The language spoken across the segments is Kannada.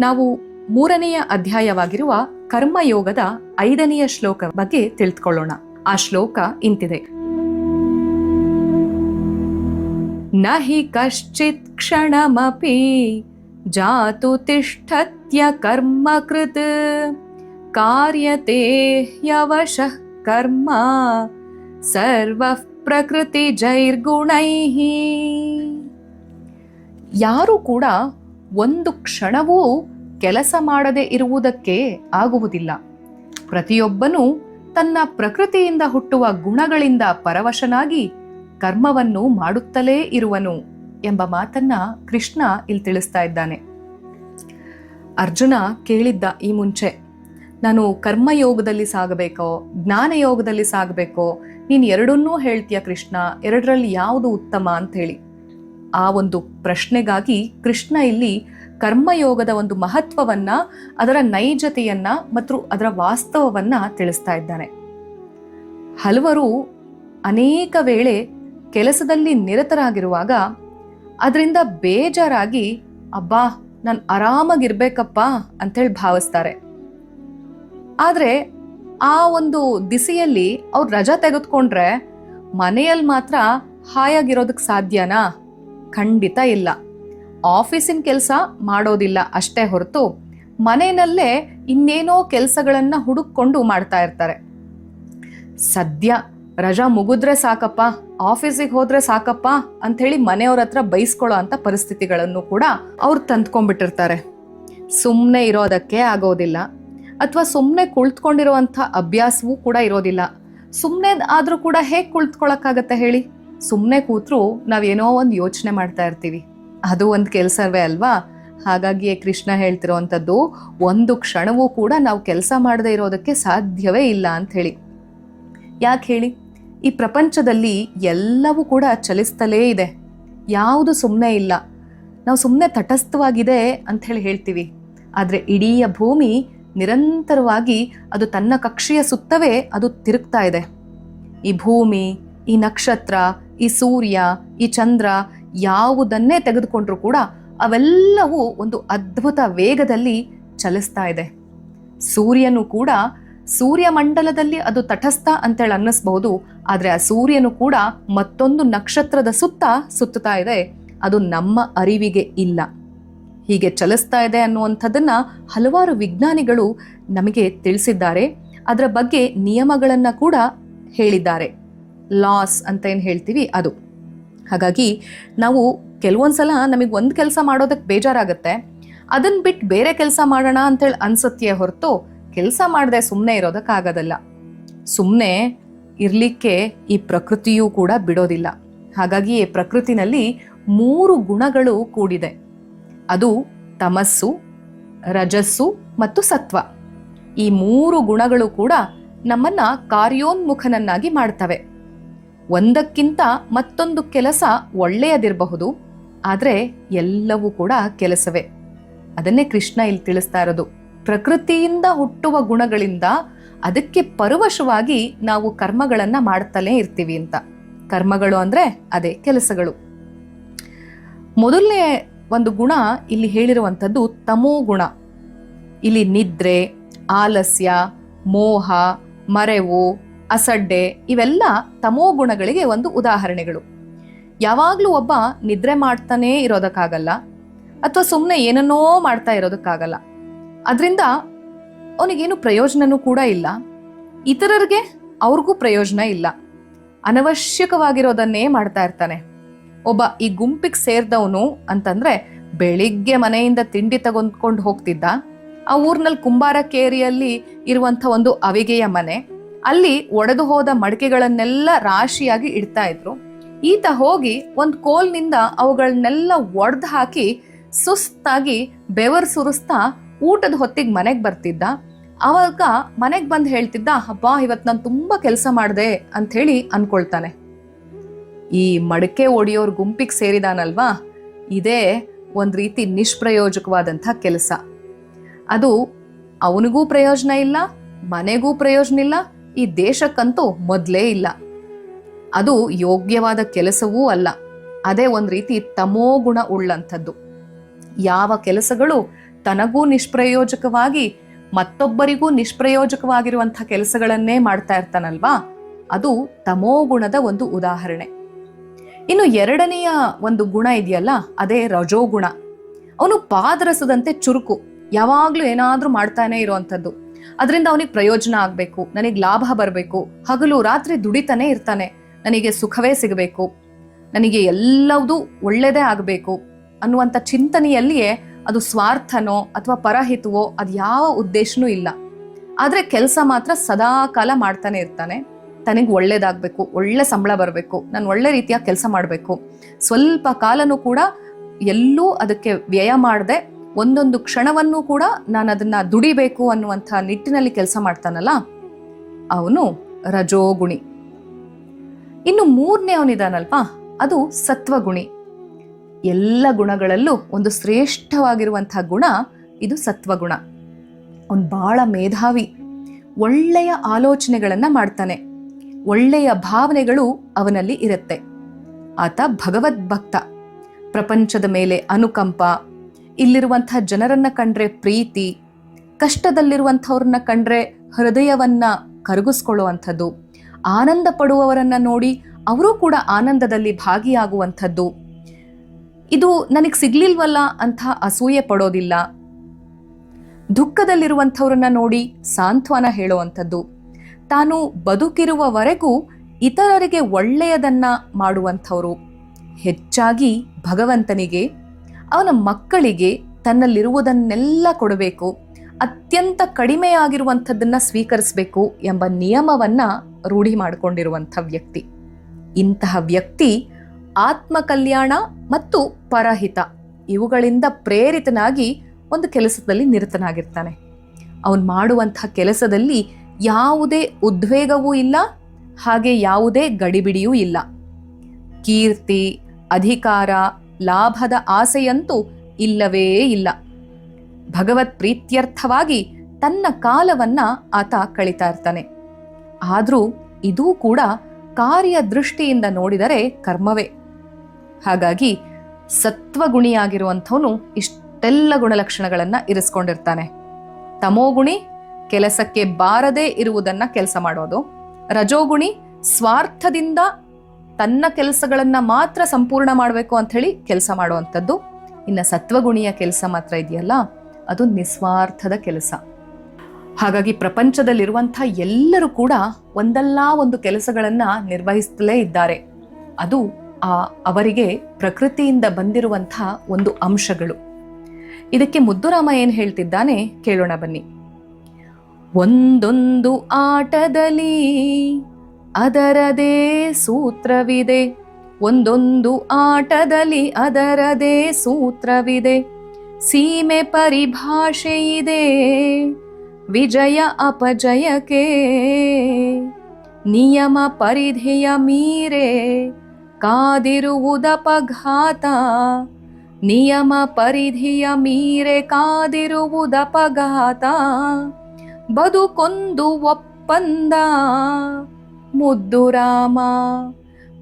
ನಾವು ಮೂರನೆಯ ಅಧ್ಯಾಯವಾಗಿರುವ ಕರ್ಮಯೋಗದ ಐದನೆಯ ಶ್ಲೋಕ ಬಗ್ಗೆ ತಿಳಿದುಕೊಳ್ಳೋಣ ಆ ಶ್ಲೋಕ ಇಂತಿದೆ. ನ ಹಿ ಕಶ್ಚಿತ್ ಕ್ಷಣಮಪಿ ಜಾತು ತಿಷ್ಠತ್ಯ ಕರ್ಮ ಕೃತ್ ಕಾರ್ಯತೆ ಕರ್ಮ ಸರ್ವ ಪ್ರಕೃತಿ ಜೈರ್ಗುಣೈ ಯಾರು ಕೂಡ ಒಂದು ಕ್ಷಣವೂ ಕೆಲಸ ಮಾಡದೆ ಇರುವುದಕ್ಕೆ ಆಗುವುದಿಲ್ಲ. ಪ್ರತಿಯೊಬ್ಬನೂ ತನ್ನ ಪ್ರಕೃತಿಯಿಂದ ಹುಟ್ಟುವ ಗುಣಗಳಿಂದ ಪರವಶನಾಗಿ ಕರ್ಮವನ್ನು ಮಾಡುತ್ತಲೇ ಇರುವನು ಎಂಬ ಮಾತನ್ನ ಕೃಷ್ಣ ಇಲ್ಲಿ ತಿಳಿಸ್ತಾ ಇದ್ದಾನೆ. ಅರ್ಜುನ ಕೇಳಿದ್ದ ಈ ಮುಂಚೆ, ನಾನು ಕರ್ಮಯೋಗದಲ್ಲಿ ಸಾಗಬೇಕೋ, ಜ್ಞಾನಯೋಗದಲ್ಲಿ ಸಾಗಬೇಕೋ? ನೀನು ಎರಡನ್ನೂ ಹೇಳ್ತೀಯ ಕೃಷ್ಣ, ಎರಡರಲ್ಲಿ ಯಾವುದು ಉತ್ತಮ? ಅಂತ ಹೇಳಿ ಆ ಒಂದು ಪ್ರಶ್ನೆಗಾಗಿ ಕೃಷ್ಣ ಇಲ್ಲಿ ಕರ್ಮಯೋಗದ ಒಂದು ಮಹತ್ವವನ್ನ, ಅದರ ನೈಜತೆಯನ್ನ ಮತ್ತು ಅದರ ವಾಸ್ತವವನ್ನ ತಿಳಿಸ್ತಾ ಇದ್ದಾನೆ. ಹಲವರು ಅನೇಕ ವೇಳೆ ಕೆಲಸದಲ್ಲಿ ನಿರತರಾಗಿರುವಾಗ ಅದರಿಂದ ಬೇಜಾರಾಗಿ, ಅಬ್ಬಾ, ನಾನು ಆರಾಮಾಗಿರ್ಬೇಕಪ್ಪ ಅಂತೇಳಿ ಭಾವಿಸ್ತಾರೆ. ಆದರೆ ಆ ಒಂದು ದಿಸೆಯಲ್ಲಿ ಅವ್ರು ರಜಾ ತೆಗೆದುಕೊಂಡ್ರೆ ಮನೆಯಲ್ಲಿ ಮಾತ್ರ ಹಾಯಾಗಿರೋದಕ್ಕೆ ಸಾಧ್ಯನಾ? ಖಂಡಿತ ಇಲ್ಲ. ಆಫೀಸಿನ ಕೆಲಸ ಮಾಡೋದಿಲ್ಲ ಅಷ್ಟೇ ಹೊರತು ಮನೆಯಲ್ಲೇ ಇನ್ನೇನೋ ಕೆಲಸಗಳನ್ನು ಹುಡುಕೊಂಡು ಮಾಡ್ತಾ ಇರ್ತಾರೆ. ಸದ್ಯ ರಜಾ ಮುಗಿದ್ರೆ ಸಾಕಪ್ಪ, ಆಫೀಸಿಗೆ ಹೋದ್ರೆ ಸಾಕಪ್ಪ ಅಂಥೇಳಿ ಮನೆಯವ್ರ ಹತ್ರ ಬೈಸ್ಕೊಳ್ಳೋ ಅಂತ ಪರಿಸ್ಥಿತಿಗಳನ್ನು ಕೂಡ ಅವ್ರು ತಂದ್ಕೊಂಡ್ಬಿಟ್ಟಿರ್ತಾರೆ. ಸುಮ್ಮನೆ ಇರೋದಕ್ಕೆ ಆಗೋದಿಲ್ಲ. ಅಥವಾ ಸುಮ್ಮನೆ ಕುಳಿತುಕೊಂಡಿರುವಂಥ ಅಭ್ಯಾಸವೂ ಕೂಡ ಇರೋದಿಲ್ಲ. ಸುಮ್ಮನೆ ಆದರೂ ಕೂಡ ಹೇಗೆ ಕುಳಿತುಕೊಳ್ಳೋಕ್ಕಾಗತ್ತೆ ಹೇಳಿ? ಸುಮ್ಮನೆ ಕೂತ್ರು ನಾವೇನೋ ಒಂದು ಯೋಚನೆ ಮಾಡ್ತಾ ಇರ್ತೀವಿ. ಅದು ಒಂದು ಕೆಲಸವೇ ಅಲ್ವಾ? ಹಾಗಾಗಿಯೇ ಕೃಷ್ಣ ಹೇಳ್ತಿರೋವಂಥದ್ದು ಒಂದು ಕ್ಷಣವೂ ಕೂಡ ನಾವು ಕೆಲಸ ಮಾಡದೇ ಇರೋದಕ್ಕೆ ಸಾಧ್ಯವೇ ಇಲ್ಲ ಅಂತ ಹೇಳಿ ಯಾಕೆ ಹೇಳಿ? ಈ ಪ್ರಪಂಚದಲ್ಲಿ ಎಲ್ಲವೂ ಕೂಡ ಚಲಿಸ್ತಲೇ ಇದೆ. ಯಾವುದು ಸುಮ್ಮನೆ ಇಲ್ಲ. ನಾವು ಸುಮ್ಮನೆ ತಟಸ್ಥವಾಗಿದೆ ಅಂತ ಹೇಳಿ ಹೇಳ್ತೀವಿ. ಆದರೆ ಇಡೀ ಭೂಮಿ ನಿರಂತರವಾಗಿ ಅದು ತನ್ನ ಕಕ್ಷೆಯ ಸುತ್ತವೇ ಅದು ತಿರುಗ್ತಾ ಇದೆ. ಈ ಭೂಮಿ, ಈ ನಕ್ಷತ್ರ ಈ ಸೂರ್ಯ, ಈ ಚಂದ್ರ ಯಾವುದನ್ನೇ ತೆಗೆದುಕೊಂಡ್ರೂ ಕೂಡ ಅವೆಲ್ಲವೂ ಒಂದು ಅದ್ಭುತ ವೇಗದಲ್ಲಿ ಚಲಿಸ್ತಾ ಇದೆ. ಸೂರ್ಯನು ಕೂಡ ಸೂರ್ಯಮಂಡಲದಲ್ಲಿ ಅದು ತಟಸ್ಥ ಅಂತೇಳಿ ಅನ್ನಿಸ್ಬಹುದು, ಆದರೆ ಆ ಸೂರ್ಯನು ಕೂಡ ಮತ್ತೊಂದು ನಕ್ಷತ್ರದ ಸುತ್ತ ಸುತ್ತುತ್ತಾ ಇದೆ. ಅದು ನಮ್ಮ ಅರಿವಿಗೆ ಇಲ್ಲ. ಹೀಗೆ ಚಲಿಸ್ತಾ ಇದೆ ಅನ್ನುವಂಥದ್ದನ್ನ ಹಲವಾರು ವಿಜ್ಞಾನಿಗಳು ನಮಗೆ ತಿಳಿಸಿದ್ದಾರೆ. ಅದರ ಬಗ್ಗೆ ನಿಯಮಗಳನ್ನು ಕೂಡ ಹೇಳಿದ್ದಾರೆ. ಲಾಸ್ ಅಂತ ಏನು ಹೇಳ್ತೀವಿ ಅದು. ಹಾಗಾಗಿ ನಾವು ಕೆಲವೊಂದ್ಸಲ ನಮಗೆ ಒಂದು ಕೆಲಸ ಮಾಡೋದಕ್ಕೆ ಬೇಜಾರಾಗುತ್ತೆ. ಅದನ್ನ ಬಿಟ್ಟು ಬೇರೆ ಕೆಲಸ ಮಾಡೋಣ ಅಂತೇಳಿ ಅನ್ಸುತ್ತೆ ಹೊರತು ಕೆಲಸ ಮಾಡದೆ ಸುಮ್ಮನೆ ಇರೋದಕ್ಕಾಗೋದಲ್ಲ ಸುಮ್ಮನೆ ಇರಲಿಕ್ಕೆ ಈ ಪ್ರಕೃತಿಯೂ ಕೂಡ ಬಿಡೋದಿಲ್ಲ. ಹಾಗಾಗಿ ಈ ಪ್ರಕೃತಿನಲ್ಲಿ ಮೂರು ಗುಣಗಳು ಕೂಡಿದೆ. ಅದು ತಮಸ್ಸು, ರಜಸ್ಸು ಮತ್ತು ಸತ್ವ. ಈ ಮೂರು ಗುಣಗಳು ಕೂಡ ನಮ್ಮನ್ನ ಕಾರ್ಯೋನ್ಮುಖನನ್ನಾಗಿ ಮಾಡ್ತವೆ. ಒಂದಕ್ಕಿಂತ ಮತ್ತೊಂದು ಕೆಲಸ ಒಳ್ಳೆಯದಿರಬಹುದು, ಆದರೆ ಎಲ್ಲವೂ ಕೂಡ ಕೆಲಸವೇ. ಅದನ್ನೇ ಕೃಷ್ಣ ಇಲ್ಲಿ ತಿಳಿಸ್ತಾ ಇರೋದು. ಪ್ರಕೃತಿಯಿಂದ ಹುಟ್ಟುವ ಗುಣಗಳಿಂದ ಅದಕ್ಕೆ ಪರವಶವಾಗಿ ನಾವು ಕರ್ಮಗಳನ್ನ ಮಾಡ್ತಲೇ ಇರ್ತೀವಿ ಅಂತ. ಕರ್ಮಗಳು ಅಂದ್ರೆ ಅದೇ ಕೆಲಸಗಳು. ಮೊದಲನೇ ಒಂದು ಗುಣ ಇಲ್ಲಿ ಹೇಳಿರುವಂಥದ್ದು ತಮೋ ಗುಣ. ಇಲ್ಲಿ ನಿದ್ರೆ, ಆಲಸ್ಯ, ಮೋಹ, ಮರೆವು ಅಸಡ್ಡೆ ಇವೆಲ್ಲ ತಮೋ ಗುಣಗಳಿಗೆ ಒಂದು ಉದಾಹರಣೆಗಳು. ಯಾವಾಗಲೂ ಒಬ್ಬ ನಿದ್ರೆ ಮಾಡ್ತಾನೇ ಇರೋದಕ್ಕಾಗಲ್ಲ ಅಥವಾ ಸುಮ್ಮನೆ ಏನನ್ನೋ ಮಾಡ್ತಾ ಇರೋದಕ್ಕಾಗಲ್ಲ. ಅದರಿಂದ ಅವನಿಗೇನು ಪ್ರಯೋಜನನೂ ಕೂಡ ಇಲ್ಲ. ಇತರರಿಗೆ ಅವ್ರಿಗೂ ಪ್ರಯೋಜನ ಇಲ್ಲ. ಅನವಶ್ಯಕವಾಗಿರೋದನ್ನೇ ಮಾಡ್ತಾ ಇರ್ತಾನೆ. ಒಬ್ಬ ಈ ಗುಂಪಿಗೆ ಸೇರಿದವನು ಅಂತಂದ್ರೆ ಬೆಳಿಗ್ಗೆ ಮನೆಯಿಂದ ತಿಂಡಿ ತಗೊಂಡ್ಕೊಂಡು ಹೋಗ್ತಿದ್ದ. ಆ ಊರ್ನಲ್ಲಿ ಕುಂಬಾರ ಕೇರಿಯಲ್ಲಿ ಇರುವಂತ ಒಂದು ಅವಿಗೆಯ ಮನೆ. ಅಲ್ಲಿ ಒಡೆದು ಹೋದ ಮಡಿಕೆಗಳನ್ನೆಲ್ಲ ರಾಶಿಯಾಗಿ ಇಡ್ತಾ ಇದ್ರು. ಈತ ಹೋಗಿ ಒಂದು ಕೋಲ್ನಿಂದ ಅವುಗಳನ್ನೆಲ್ಲ ಒಡೆದು ಹಾಕಿ ಸುಸ್ತಾಗಿ ಬೆವರು ಸುರಿಸ್ತಾ ಊಟದ ಹೊತ್ತಿಗೆ ಮನೆಗೆ ಬರ್ತಿದ್ದ. ಅವಾಗ ಮನೆಗೆ ಬಂದು ಹೇಳ್ತಿದ್ದ ಹಬ್ಬ ಇವತ್ತು ನಾನು ತುಂಬಾ ಕೆಲಸ ಮಾಡಿದೆ ಅಂತ ಹೇಳಿ ಅನ್ಕೊಳ್ತಾನೆ. ಈ ಮಡಕೆ ಒಡೆಯೋರ್ ಗುಂಪಿಗೆ ಸೇರಿದಾನಲ್ವಾ? ಇದೇ ಒಂದು ರೀತಿ ನಿಷ್ಪ್ರಯೋಜಕವಾದಂಥ ಕೆಲಸ. ಅದು ಅವನಿಗೂ ಪ್ರಯೋಜನ ಇಲ್ಲ, ಮನೆಗೂ ಪ್ರಯೋಜನ ಇಲ್ಲ ಈ ದೇಶಕ್ಕಂತೂ ಮೊದಲೇ ಇಲ್ಲ. ಅದು ಯೋಗ್ಯವಾದ ಕೆಲಸವೂ ಅಲ್ಲ. ಅದೇ ಒಂದು ರೀತಿ ತಮೋಗುಣ ಉಳ್ಳಂಥದ್ದು. ಯಾವ ಕೆಲಸಗಳು ತನಗೂ ನಿಷ್ಪ್ರಯೋಜಕವಾಗಿ, ಮತ್ತೊಬ್ಬರಿಗೂ ನಿಷ್ಪ್ರಯೋಜಕವಾಗಿರುವಂಥ ಕೆಲಸಗಳನ್ನೇ ಮಾಡ್ತಾ ಇರ್ತಾನಲ್ವಾ? ಅದು ತಮೋಗುಣದ ಒಂದು ಉದಾಹರಣೆ. ಇನ್ನು ಎರಡನೆಯ ಒಂದು ಗುಣ ಇದೆಯಲ್ಲ, ಅದೇ ರಜೋಗುಣ. ಅವನು ಪಾದರಸದಂತೆ ಚುರುಕು. ಯಾವಾಗಲೂ ಏನಾದರೂ ಮಾಡ್ತಾನೆ ಇರುವಂಥದ್ದು. ಅದರಿಂದ ಅವನಿಗೆ ಪ್ರಯೋಜನ ಆಗ್ಬೇಕು, ನನಗೆ ಲಾಭ ಬರಬೇಕು. ಹಗಲು ರಾತ್ರಿ ದುಡಿತಾನೆ ಇರ್ತಾನೆ. ನನಗೆ ಸುಖವೇ ಸಿಗಬೇಕು. ನನಗೆ ಎಲ್ಲವೂ ಒಳ್ಳೆಯದೇ ಆಗಬೇಕು ಅನ್ನುವಂಥ ಚಿಂತನೆಯಲ್ಲಿಯೇ ಅದು ಸ್ವಾರ್ಥನೋ ಅಥವಾ ಪರಹಿತವೋ ಅದು ಯಾವ ಉದ್ದೇಶನೂ ಇಲ್ಲ. ಆದರೆ ಕೆಲಸ ಮಾತ್ರ ಸದಾ ಕಾಲ ಮಾಡ್ತಾನೆ ಇರ್ತಾನೆ. ತನಗೆ ಒಳ್ಳೇದಾಗಬೇಕು, ಒಳ್ಳೆ ಸಂಬಳ ಬರಬೇಕು, ನಾನು ಒಳ್ಳೆ ರೀತಿಯ ಕೆಲಸ ಮಾಡಬೇಕು. ಸ್ವಲ್ಪ ಕಾಲನೂ ಕೂಡ ಎಲ್ಲೂ ಅದಕ್ಕೆ ವ್ಯಯ ಮಾಡದೆ ಒಂದೊಂದು ಕ್ಷಣವನ್ನು ಕೂಡ ನಾನು ಅದನ್ನ ದುಡಿಬೇಕು ಅನ್ನುವಂಥ ನಿಟ್ಟಿನಲ್ಲಿ ಕೆಲಸ ಮಾಡ್ತಾನಲ್ಲ, ಅವನು ರಜೋಗುಣಿ. ಇನ್ನು ಮೂರನೇ ಅವನಿದಾನಲ್ವಾ ಅದು ಸತ್ವಗುಣಿ. ಎಲ್ಲ ಗುಣಗಳಲ್ಲೂ ಒಂದು ಶ್ರೇಷ್ಠವಾಗಿರುವಂಥ ಗುಣ ಇದು ಸತ್ವಗುಣ. ಅವನು ಬಹಳ ಮೇಧಾವಿ. ಒಳ್ಳೆಯ ಆಲೋಚನೆಗಳನ್ನ ಮಾಡ್ತಾನೆ. ಒಳ್ಳೆಯ ಭಾವನೆಗಳು ಅವನಲ್ಲಿ ಇರುತ್ತೆ. ಆತ ಭಗವದ್ಭಕ್ತ. ಪ್ರಪಂಚದ ಮೇಲೆ ಅನುಕಂಪ ಇಲ್ಲಿರುವಂತಹ ಜನರನ್ನ ಕಂಡ್ರೆ ಪ್ರೀತಿ, ಕಷ್ಟದಲ್ಲಿರುವಂಥವ್ರನ್ನ ಕಂಡ್ರೆ ಹೃದಯವನ್ನ ಕರಗಿಸ್ಕೊಳ್ಳುವಂಥದ್ದು, ಆನಂದ ಪಡುವವರನ್ನ ನೋಡಿ ಅವರೂ ಕೂಡ ಆನಂದದಲ್ಲಿ ಭಾಗಿಯಾಗುವಂಥದ್ದು. ಇದು ನನಗೆ ಸಿಗ್ಲಿಲ್ವಲ್ಲ ಅಂತ ಅಸೂಯೆ ಪಡೋದಿಲ್ಲ. ದುಃಖದಲ್ಲಿರುವಂಥವ್ರನ್ನ ನೋಡಿ ಸಾಂತ್ವನ ಹೇಳುವಂಥದ್ದು. ತಾನು ಬದುಕಿರುವವರೆಗೂ ಇತರರಿಗೆ ಒಳ್ಳೆಯದನ್ನ ಮಾಡುವಂಥವ್ರು. ಹೆಚ್ಚಾಗಿ ಭಗವಂತನಿಗೆ ಅವನ ಮಕ್ಕಳಿಗೆ ತನ್ನಲ್ಲಿರುವುದನ್ನೆಲ್ಲ ಕೊಡಬೇಕು, ಅತ್ಯಂತ ಕಡಿಮೆಯಾಗಿರುವಂಥದ್ದನ್ನ ಸ್ವೀಕರಿಸಬೇಕು ಎಂಬ ನಿಯಮವನ್ನ ರೂಢಿ ಮಾಡಿಕೊಂಡಿರುವಂಥ ವ್ಯಕ್ತಿ. ಇಂತಹ ವ್ಯಕ್ತಿ ಆತ್ಮಕಲ್ಯಾಣ ಮತ್ತು ಪರಹಿತ ಇವುಗಳಿಂದ ಪ್ರೇರಿತನಾಗಿ ಒಂದು ಕೆಲಸದಲ್ಲಿ ನಿರತನಾಗಿರ್ತಾನೆ. ಅವನು ಮಾಡುವಂತಹ ಕೆಲಸದಲ್ಲಿ ಯಾವುದೇ ಉದ್ವೇಗವೂ ಇಲ್ಲ, ಹಾಗೆ ಯಾವುದೇ ಗಡಿಬಿಡಿಯೂ ಇಲ್ಲ. ಕೀರ್ತಿ, ಅಧಿಕಾರ ಲಾಭದ ಆಸೆಯಂತೂ ಇಲ್ಲವೇ ಇಲ್ಲ. ಭಗವತ್ ಪ್ರೀತ್ಯರ್ಥವಾಗಿ ತನ್ನ ಕಾಲವನ್ನ ಆತ ಕಳಿತಾ ಇರ್ತಾನೆ. ಆದರೂ ಇದೂ ಕೂಡ ಕಾರ್ಯ ದೃಷ್ಟಿಯಿಂದ ನೋಡಿದರೆ ಕರ್ಮವೇ. ಹಾಗಾಗಿ ಸತ್ವಗುಣಿಯಾಗಿರುವಂಥವನು ಇಷ್ಟೆಲ್ಲ ಗುಣಲಕ್ಷಣಗಳನ್ನು ಇರಿಸ್ಕೊಂಡಿರ್ತಾನೆ. ತಮೋಗುಣಿ ಕೆಲಸಕ್ಕೆ ಬಾರದೇ ಇರುವುದನ್ನ ಕೆಲಸ ಮಾಡೋದು ರಜೋಗುಣಿ ಸ್ವಾರ್ಥದಿಂದ ತನ್ನ ಕೆಲಸಗಳನ್ನು ಮಾತ್ರ ಸಂಪೂರ್ಣ ಮಾಡಬೇಕು ಅಂತ ಹೇಳಿ ಕೆಲಸ ಮಾಡುವಂಥದ್ದು. ಇನ್ನು ಸತ್ವಗುಣಿಯ ಕೆಲಸ ಮಾತ್ರ ಇದೆಯಲ್ಲ, ಅದು ನಿಸ್ವಾರ್ಥದ ಕೆಲಸ. ಹಾಗಾಗಿ ಪ್ರಪಂಚದಲ್ಲಿರುವಂಥ ಎಲ್ಲರೂ ಕೂಡ ಒಂದಲ್ಲ ಒಂದು ಕೆಲಸಗಳನ್ನ ನಿರ್ವಹಿಸ್ತಲೇ ಇದ್ದಾರೆ. ಅದು ಆ ಅವರಿಗೆ ಪ್ರಕೃತಿಯಿಂದ ಬಂದಿರುವಂಥ ಒಂದು ಅಂಶಗಳು. ಇದಕ್ಕೆ ಮುದ್ದುರಾಮ ಏನು ಹೇಳ್ತಿದ್ದಾನೆ ಕೇಳೋಣ ಬನ್ನಿ. ಒಂದೊಂದು ಆಟದಲ್ಲಿ ಅದರದೇ ಸೂತ್ರವಿದೆ. ಒಂದೊಂದು ಆಟದಲ್ಲಿ ಅದರದೇ ಸೂತ್ರವಿದೆ. ಸೀಮೆ ಪರಿಭಾಷೆಯಿದೆ ವಿಜಯ ಅಪಜಯಕ್ಕೆ. ನಿಯಮ ಪರಿಧಿಯ ಮೀರೆ. ಕಾದಿರುವುದಪಘಾತ ನಿಯಮ ಪರಿಧಿಯ ಮೀರೆ ಕಾದಿರುವುದಪಘಾತ ಬದುಕೊಂದು ಒಪ್ಪಂದ. ಮುದ್ದು ರಾಮ,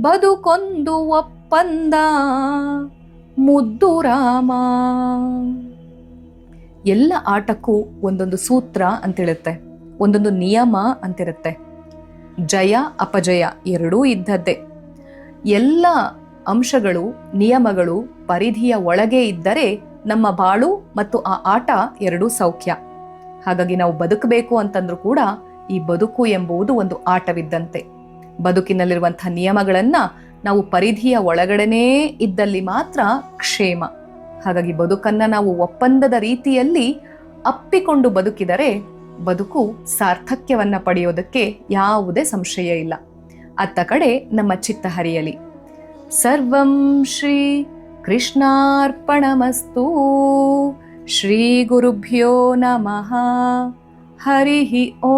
ಬದುಕೊಂದು ಒಪ್ಪಂದ. ಮುದ್ದು ರಾಮ. ಎಲ್ಲ ಆಟಕ್ಕೂ ಒಂದೊಂದು ಸೂತ್ರ ಅಂತಿರುತ್ತೆ, ಒಂದೊಂದು ನಿಯಮ ಅಂತಿರುತ್ತೆ. ಜಯ, ಅಪಜಯ ಎರಡೂ ಇದ್ದದ್ದೇ. ಎಲ್ಲ ಅಂಶಗಳು, ನಿಯಮಗಳು ಪರಿಧಿಯ ಒಳಗೆ ಇದ್ದರೆ ನಮ್ಮ ಬಾಳು ಮತ್ತು ಆ ಆಟ ಎರಡೂ ಸೌಖ್ಯ. ಹಾಗಾಗಿ ನಾವು ಬದುಕಬೇಕು ಅಂತಂದ್ರೂ ಕೂಡ ಈ ಬದುಕು ಎಂಬುದು ಒಂದು ಆಟವಿದ್ದಂತೆ. ಬದುಕಿನಲ್ಲಿರುವಂತಹ ನಿಯಮಗಳನ್ನು ನಾವು ಪರಿಧಿಯ ಒಳಗಡೆನೇ ಇದ್ದಲ್ಲಿ ಮಾತ್ರ ಕ್ಷೇಮ. ಹಾಗಾಗಿ ಬದುಕನ್ನ ನಾವು ಒಪ್ಪಂದದ ರೀತಿಯಲ್ಲಿ ಅಪ್ಪಿಕೊಂಡು ಬದುಕಿದರೆ ಬದುಕು ಸಾರ್ಥಕ್ಯವನ್ನ ಪಡೆಯೋದಕ್ಕೆ ಯಾವುದೇ ಸಂಶಯ ಇಲ್ಲ. ಅತ್ತ ಕಡೆ ನಮ್ಮ ಚಿತ್ತ ಹರಿಯಲಿ. ಸರ್ವಂ ಶ್ರೀ ಕೃಷ್ಣಾರ್ಪಣಮಸ್ತು. ಶ್ರೀ ಗುರುಭ್ಯೋ ನಮಃ. हरिः ओ